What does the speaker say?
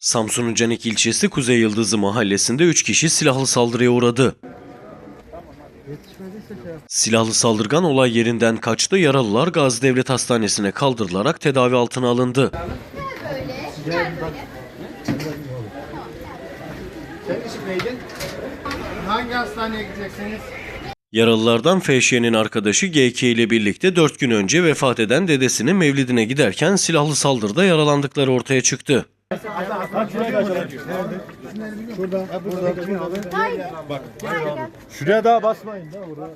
Samsun'un Canik ilçesi Kuzey Yıldızı mahallesinde 3 kişi silahlı saldırıya uğradı. Silahlı saldırgan olay yerinden kaçtı. Yaralılar Gazi Devlet Hastanesi'ne kaldırılarak tedavi altına alındı. Hangi hastaneye gideceksiniz? Yaralılardan Fehşiye'nin arkadaşı GK ile birlikte 4 gün önce vefat eden dedesinin mevlidine giderken silahlı saldırıda yaralandıkları ortaya çıktı. Şuraya daha basmayın da burada.